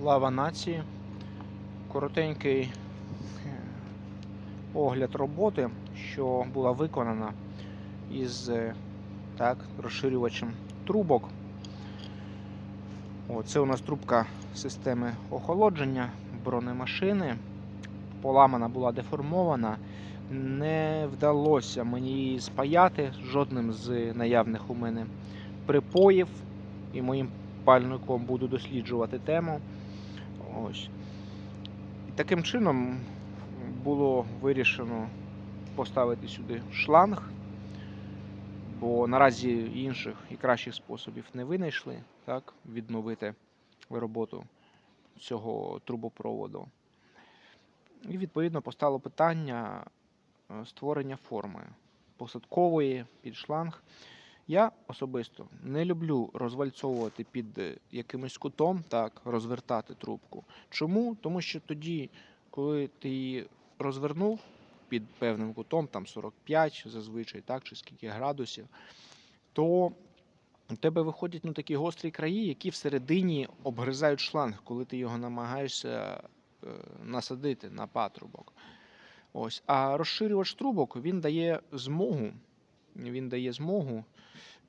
Слава нації. Коротенький е, огляд роботи, що була виконана із е, так, розширювачем трубок. О, це у нас трубка системи охолодження бронемашини. Поламана була деформована. Не вдалося мені її спаяти жодним з наявних у мене припоїв. І моїм пальником буду досліджувати тему. Ось. І таким чином було вирішено поставити сюди шланг, бо наразі інших і кращих способів не винайшли так, відновити роботу цього трубопроводу. І відповідно постало питання е, створення форми посадкової під шланг. Я особисто не люблю розвальцовувати під е, якимось кутом, так, розвертати трубку. Чому? Тому що тоді, коли ти її розвернув під певним кутом, там 45 зазвичай, так, чи скільки градусів, то у тебе виходять ну, такі гострі краї, які всередині обгризають шланг, коли ти його намагаєшся е, насадити на патрубок. Ось. А розширювач трубок він дає змогу, він дає змогу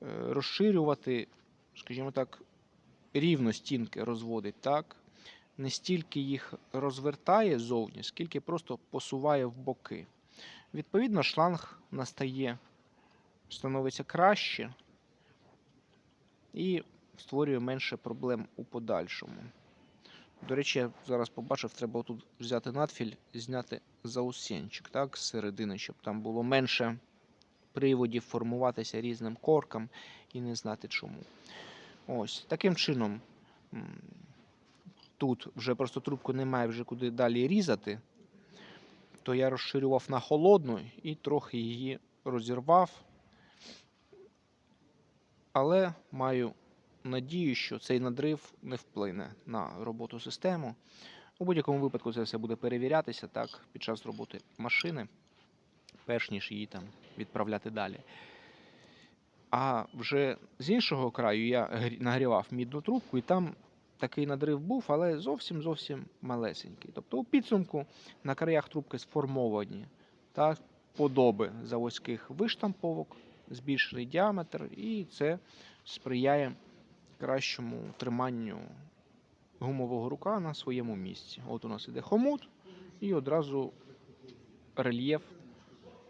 розширювати, скажімо так, рівно стінки розводить, так? Не стільки їх розвертає зовні, скільки просто посуває в боки. Відповідно, шланг настає, становиться краще і створює менше проблем у подальшому. До речі, я зараз побачив, треба тут взяти надфіль зняти заусенчик, так, з середини, щоб там було менше приводів формуватися різним коркам і не знати чому. Ось таким чином. Тут вже просто трубку немає вже куди далі різати, то я розширював на холодну і трохи її розірвав. Але маю надію, що цей надрив не вплине на роботу системи. У будь-якому випадку це все буде перевірятися так, під час роботи машини, перш ніж її там відправляти далі. А вже з іншого краю я нагрівав мідну трубку, і там такий надрив був, але зовсім зовсім малесенький. Тобто у підсумку на краях трубки сформовані так, подоби заводських виштамповок, збільшений діаметр, і це сприяє кращому триманню гумового рука на своєму місці. От у нас іде хомут, і одразу рельєф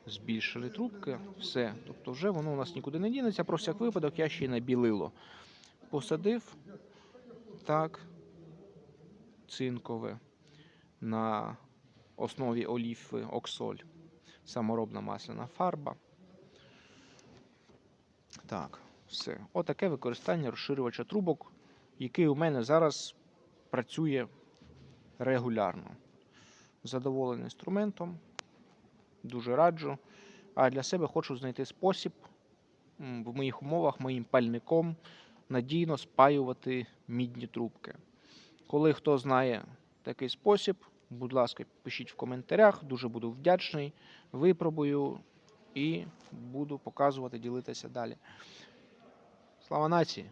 збільшили трубки, все. Тобто вже воно у нас нікуди не дінеться. Про всяк випадок я ще й на білило посадив так, цинкове на основі оліфи оксоль. Саморобна масляна фарба. Так, все. Отаке використання розширювача трубок, який у мене зараз працює регулярно. Задоволений інструментом, дуже раджу. А для себе хочу знайти спосіб в моїх умовах, моїм пальником надійно спаювати мідні трубки. Коли хто знає такий спосіб, будь ласка, пишіть в коментарях, дуже буду вдячний. Випробую і буду показувати, ділитися далі. Слава нації!